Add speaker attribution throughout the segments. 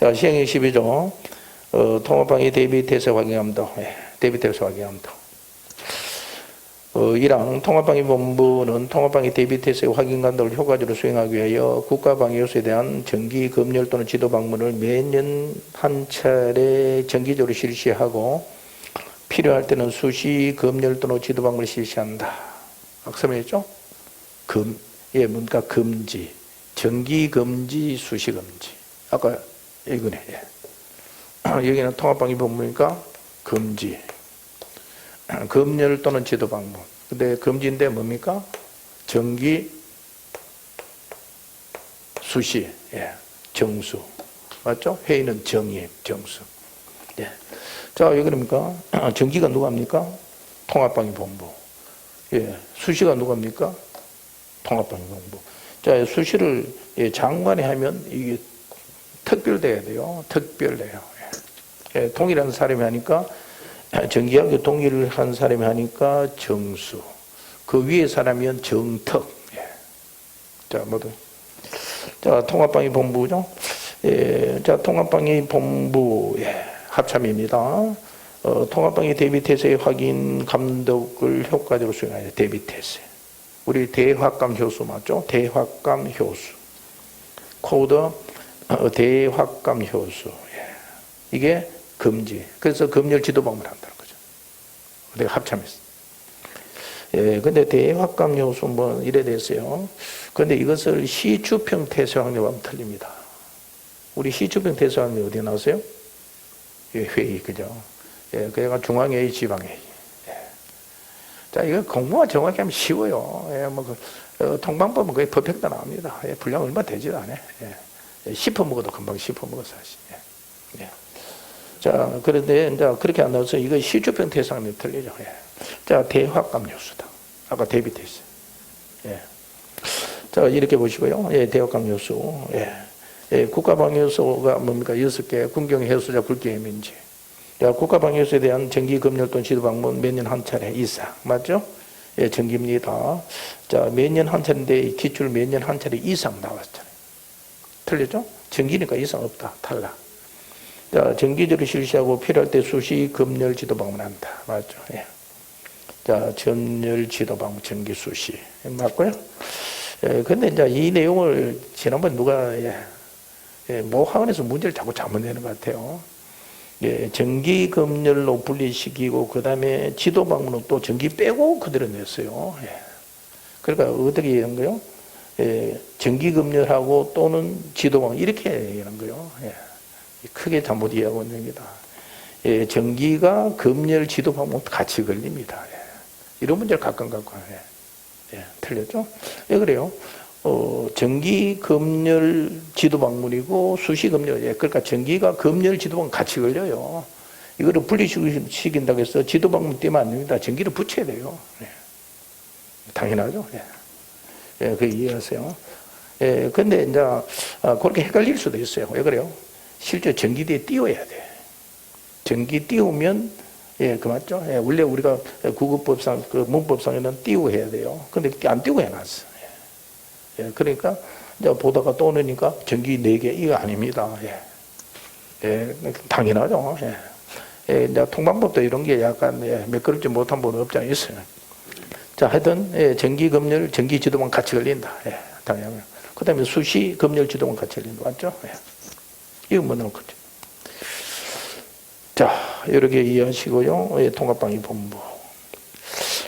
Speaker 1: 자, 시행령 12조, 어, 통합방위 대비 태세 확인감도, 예, 대비 태세 확인감도. 어, 1항 통합방위본부는 통합방위 대비 태세 확인 감독을 효과적으로 수행하기 위하여 국가방위 요소에 대한 정기 검열 또는 지도 방문을 매년 한 차례 정기적으로 실시하고 필요할 때는 수시 검열 또는 지도 방문을 실시한다. 악설했죠? 금, 예, 뭔가 금지, 정기 금지, 수시 금지. 아까 예. 여기는 통합방위 본부니까 금지. 검열 또는 지도 방문. 근데 금지인데 뭡니까? 정기, 수시, 예, 정수. 맞죠? 회의는 정임, 정수. 예. 자, 여기 그럽니까? 정기가 누가 합니까? 통합방위 본부. 예, 수시가 누가 합니까? 통합방위 본부. 자, 수시를 예, 장관이 하면 이게 특별돼야 돼요. 특별돼요. 예. 예, 동일한 사람이 하니까 정기하고 동일을 한 사람이 하니까 정수. 그 위에 사람이면 정턱. 예. 자, 모두. 자, 통합방위 본부죠. 예, 자, 통합방위 본부, 예, 합참입니다. 어, 통합방위 대비 태세 확인 감독을 효과적으로 수행하여 대비 태세. 우리 대화감 효수 맞죠? 대화감 효수. 코드 어, 대화감 효수. 예. 이게 금지. 그래서 검열 지도 방문을 한다는 거죠. 내가 합참했어. 예, 근데 대화감 요소 뭐 이래 됐어요. 근데 이것을 시추평 태세 확률하면 틀립니다. 우리 시추평 확률 어디 나왔어요? 예, 회의, 그죠? 예, 그래가 중앙회의, 지방회의. 예. 자, 이거 공부가 정확히 하면 쉬워요. 예, 뭐, 그, 어, 통방법은 거의 퍼펙트 나옵니다. 예, 분량 얼마 되지도 않아요. 예. 예, 씹어 먹어도 금방 씹어 먹어, 사실. 예. 예. 자, 그런데 이제 그렇게 안 나와서 이거 시주평 대상이 틀리죠. 예. 자, 대화감 요소다. 아까 대비돼 있어요. 예. 자, 이렇게 보시고요. 예, 대화감 요소. 예. 예, 국가방 요소가 뭡니까? 여섯 개, 군경 해수자 굵기 해민지. 자, 국가방 요소에 대한 정기 검열 또는 지도 방문 몇 년 한 차례 이상. 맞죠? 예, 정기입니다. 자, 몇 년 한 차례인데 기출 몇 년 한 차례 이상 나왔잖아요. 틀렸죠? 정기니까 이상 없다. 탈락. 자, 정기적으로 실시하고 필요할 때 수시 검열 지도 방문한다. 맞죠? 예. 자, 전열 지도 방문 정기 수시. 맞고요. 예, 근데 이제 이 내용을 지난번 누가, 예, 예, 모 학원에서 문제를 자꾸 잘못 내는 것 같아요. 예, 정기 검열로 분리시키고, 그 다음에 지도 방문은 또 정기 빼고 그대로 냈어요. 예. 그러니까 어떻게 하는 거요? 예, 정기 검열하고 또는 지도 방문 이렇게 하는 거요. 예. 크게 잘못 이해하고 있는 겁니다. 예, 전기가 검열 지도 방문 같이 걸립니다. 예. 이런 문제를 가끔 갖고 예. 예, 틀렸죠? 왜 그래요? 어, 전기 검열 지도 방문이고 수시 검열, 예, 그러니까 전기가 검열 지도 방문 같이 걸려요. 이거를 분리시킨다고 해서 지도 방문 떼면 안 됩니다. 전기를 붙여야 돼요. 예. 당연하죠. 예, 예, 그 이해하세요. 예, 근데 이제 아, 그렇게 헷갈릴 수도 있어요. 왜 그래요? 실제 전기대에 띄워야 돼. 전기 띄우면 예, 그 맞죠? 예, 원래 우리가 구급법상 그 문법상에는 띄우 해야 돼요. 근데 안 띄우고 해놨어. 예. 예, 그러니까 이제 보다가 또 오니까 전기 4개 이거 아닙니다. 예. 예, 당연하죠. 예. 예, 이제 통방법도 이런 게 약간 예, 매끄럽지 못한 부분 없지 않 있어요. 자, 하여튼 예, 전기 검열, 전기 지도만 같이 걸린다. 예, 당연히. 그 다음에 수시 검열 지도만 같이 걸린다. 맞죠? 예. 이거 뭐 나올 거죠. 자, 이렇게 이해하시고요. 예, 통합방위 본부.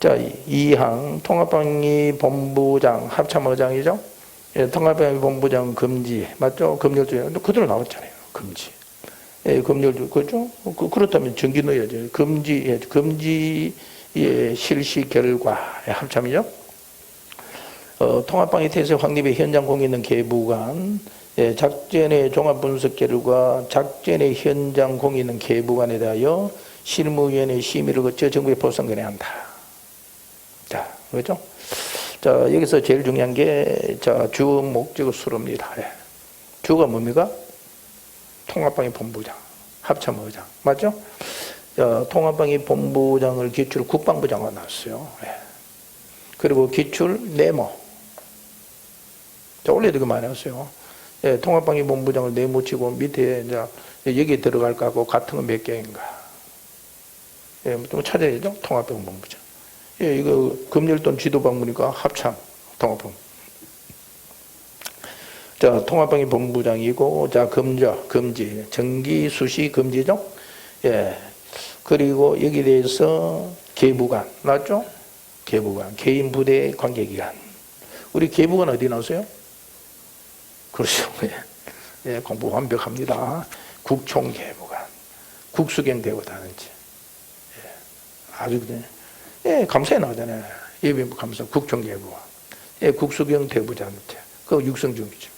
Speaker 1: 자, 이항 통합방위 본부장 합참의장이죠. 예, 통합방위 본부장 금지 맞죠? 검열주 그대로 나왔잖아요. 금지. 예, 검열주 그죠? 그, 그렇다면 정기 넣어야죠. 금지 예, 금지 의 실시 결과 예, 합참이죠. 어, 통합방위 태세 확립의 현장 있는 계부관 예, 작전의 종합 분석 결과 작전의 현장 공개 있는 계부관에 대하여 실무위원회 심의를 거쳐 정부에 보상권에 한다. 자, 그렇죠? 자, 여기서 제일 중요한 게, 자, 주 목적 수로입니다. 예. 주가 뭡니까? 통합방위 본부장, 합참의장. 맞죠? 자, 통합방위 본부장을 기출 국방부장으로 나왔어요. 예. 그리고 기출 네모. 자, 원래도 그 많이 했어요. 예, 통합방위 본부장을 내모치고 밑에 이제 여기 들어갈 거하고 같은 건 몇 개인가. 예, 좀 찾아야죠. 통합방 본부장. 예, 이거 금열돈 지도방문이니까 합참 통합방. 자, 통합방위 본부장이고, 자, 금저, 금지, 정기, 수시, 금지죠? 예. 그리고 여기 대해서 계부관, 맞죠? 계부관, 개인 부대 관계기관. 우리 계부관 어디 나오세요? 그렇죠. 예. 예, 공부 완벽합니다. 국총계부관, 국수경 대우단지. 예. 아주 그냥, 예, 감사에 나오잖아요. 예비부 감사, 국총계부관. 예, 국수경 대부장제. 그 육성중이죠.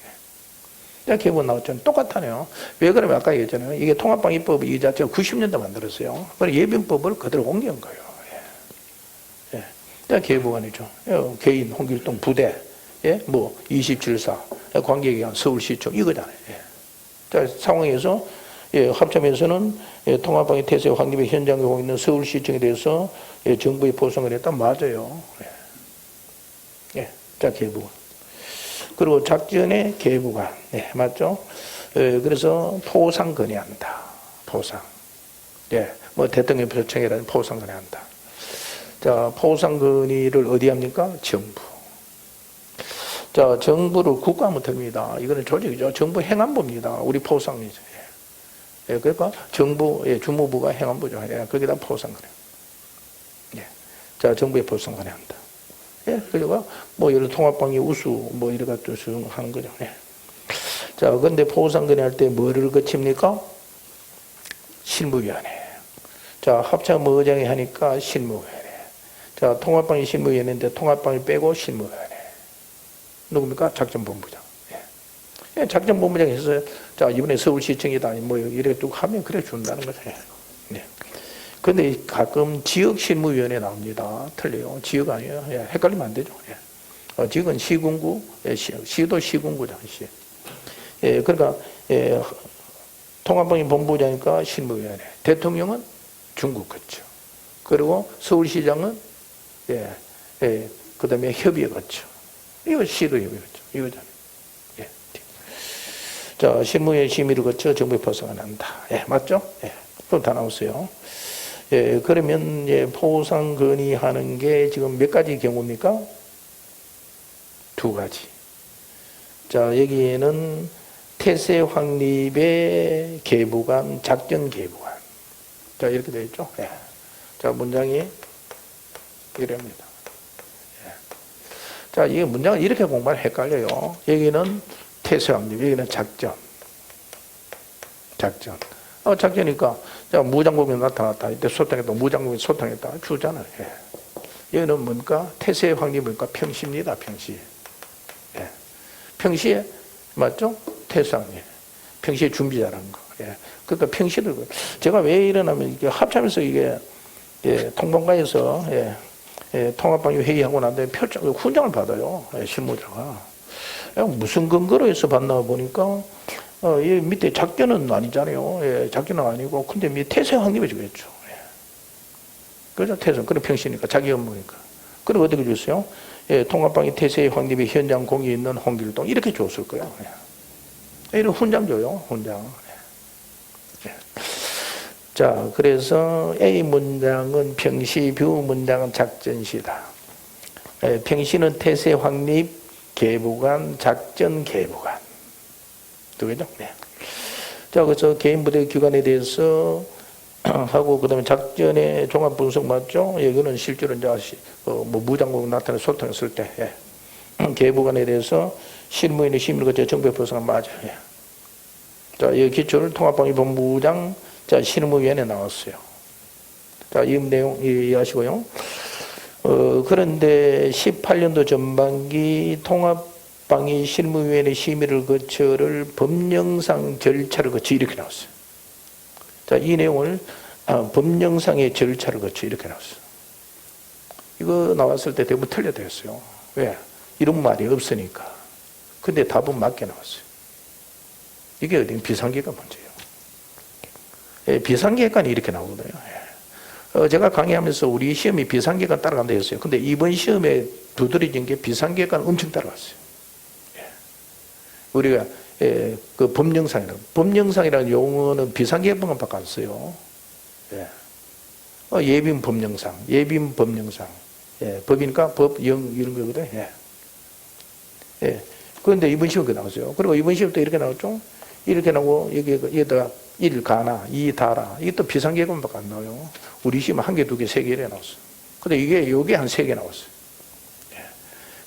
Speaker 1: 자, 개본 나왔잖아요. 똑같아요. 왜 그러면 아까 얘기했잖아요. 이게 통합방위법 이 자체가 90년대 만들었어요. 그래 예빈법을 그대로 옮긴 거예요. 예. 예. 자, 개보관이죠. 예, 개인 홍길동 부대, 예, 뭐 27사, 관계기관 서울시청 이거잖아요. 예. 자, 상황에서 예, 합참에서는 예, 통합방위 태세 확립의 현장에 오고 있는 서울시청에 대해서 예, 정부에 보상을 했다 맞아요. 예. 예. 자, 개보관. 그리고 작전의 계부관, 예, 맞죠? 예, 그래서 포상 건의한다. 포상. 예, 뭐 대통령 표창이라는 포상 건의한다. 자, 포상 건의를 어디 합니까? 정부. 자, 정부를 국가하면 됩니다. 이거는 조직이죠. 정부 행안부입니다. 우리 포상이죠. 예. 예, 그러니까 정부, 예, 주무부가 행안부죠. 예, 거기다 포상 건의. 예. 자, 정부에 포상 건의한다. 예, 그리고 뭐 이런 통합방위 우수 뭐 이래 갖고 하는 거죠. 예. 자, 근데 포상건의 할때 뭐를 거칩니까? 실무위원회. 자, 합참 의장이 하니까 실무위원회. 자, 통합방위 실무위원회인데 통합방위 빼고 실무위원회. 누굽니까? 작전본부장. 예. 예, 작전본부장 해서 자, 이번에 서울시청이다. 뭐 이렇게 쭉 하면 그래 준다는 거죠. 예. 근데 가끔 지역 실무위원회 나옵니다. 틀려요. 지역 아니에요. 예, 헷갈리면 안 되죠. 예. 어, 지역은 시군구, 예, 시, 시도 시군구장 시. 예, 그러니까 예, 통합방위 본부장이니까 실무위원회. 대통령은 중국 거죠. 그리고 서울시장은 예, 예, 그 다음에 협의회 거죠. 이거 시도 협의회 거죠. 이거잖아요. 예. 자, 실무위원 심의를 거쳐 정부에 포상을 한다. 예, 맞죠? 예. 그럼 다 나왔어요. 예, 그러면 예, 포상 건의하는 게 지금 몇 가지 경우입니까? 두 가지. 자, 여기에는 태세 확립의 계부관, 작전 계부관. 자, 이렇게 되어 있죠. 예. 자, 문장이 이랍니다. 예. 자, 이게 문장을 이렇게 공부하면 헷갈려요. 여기는 태세 확립, 여기는 작전. 작전. 어, 작전이니까, 자, 무장공이 나타났다. 이때 소탕했다. 무장공이 소탕했다. 주잖아요. 예. 얘는 뭔가, 태세 확립 뭔가 평시입니다. 평시. 예. 평시에, 맞죠? 태세 확립. 평시에 준비자라는 거. 예. 그러니까 평시를, 제가 왜 이러냐면, 이게 합참에서 이게, 예, 통방가에서, 예, 예, 통합방위 회의하고 난 다음에 표창, 훈장을 받아요. 예, 실무자가. 야, 무슨 근거로 해서 받나 보니까, 어, 이 밑에 작전은 아니잖아요. 예, 작전은 아니고, 근데 밑에 태세 확립해 주겠죠. 예. 그죠? 태세. 그래, 평시니까, 자기 업무니까. 그리고 어떻게 줬어요? 예, 통합방위 태세 확립의 현장 공이 있는 홍길동. 이렇게 줬을 거예요. 예. 이런 훈장 줘요, 훈장. 예. 자, 그래서 A 문장은 평시, B 문장은 작전시다. 예, 평시는 태세 확립, 계부관, 작전 계부관. 두 개죠? 네. 자, 그래서 개인 부대 기관에 대해서 하고 그다음에 작전의 종합 분석 맞죠? 예, 이거는 실제로 이제 어, 뭐 무장공 나타나 소통했을 때 예. 계부관에 대해서 실무인의 거쳐 정부에 보상한 맞아요. 예. 자, 이 기초를 통합방위 본부장 자 실무위원회 나왔어요. 자, 이 내용 이해하시고요. 어, 그런데 18년도 전반기 통합 방위 실무위원회 심의를 거쳐를 법령상 절차를 거쳐 이렇게 나왔어요. 자, 이 내용을 아, 법령상의 절차를 거쳐 이렇게 나왔어요. 이거 나왔을 때 대부분 틀려졌어요. 왜? 이런 말이 없으니까. 근데 답은 맞게 나왔어요. 이게 어디 비상계가 문제예요. 예, 비상계획관이 이렇게 나오거든요. 예. 어, 제가 강의하면서 우리 시험이 비상계획관 따라간다 했어요. 근데 이번 시험에 두드러진 게 비상계획관 엄청 따라갔어요. 예. 우리가 예, 그 법령상이라고. 법령상이라는 용어는 비상계획법밖에 안 써요. 예. 어, 예빈 법령상, 예빈 법령상. 예, 법이니까 법령 이런 거거든. 예. 예. 그런데 이번 시험 그 나왔어요. 그리고 이번 시험도 이렇게 나왔죠. 이렇게 나오고 여기 여기다가 일 가나 이 다라 이게 또 비상계획법밖에 안 나와요. 우리 시험 한 개, 두 개, 세 개 이래 나왔어. 근데 이게 요게 한 세 개 나왔어요. 예.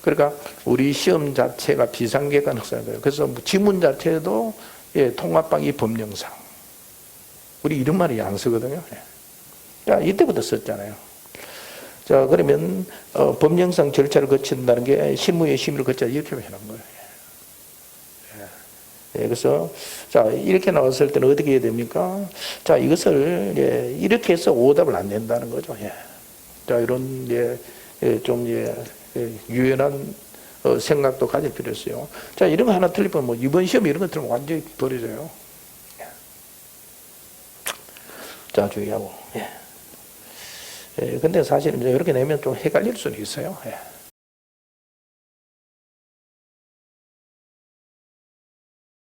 Speaker 1: 그러니까 우리 시험 자체가 비상계획관 학사인 거예요. 그래서 뭐 지문 자체도 예, 통합방위 법령상. 우리 이름만이 안 쓰거든요. 예. 자, 이때부터 썼잖아요. 자, 그러면 어, 법령상 절차를 거친다는 게 실무의 심의를 거쳐 이렇게 해놓은 거예요. 예, 그래서 자 이렇게 나왔을 때는 어떻게 해야 됩니까? 자 이것을 예, 이렇게 해서 오답을 안 낸다는 거죠. 예. 자 이런 예, 예, 좀 예, 예, 유연한 어, 생각도 가질 필요 있어요. 자 이런 거 하나 틀리면 뭐 이번 시험 이런 거 들으면 완전히 버려져요. 예. 자 주의하고. 예. 예, 근데 사실은 이제 이렇게 내면 좀 헷갈릴 수는 있어요. 예.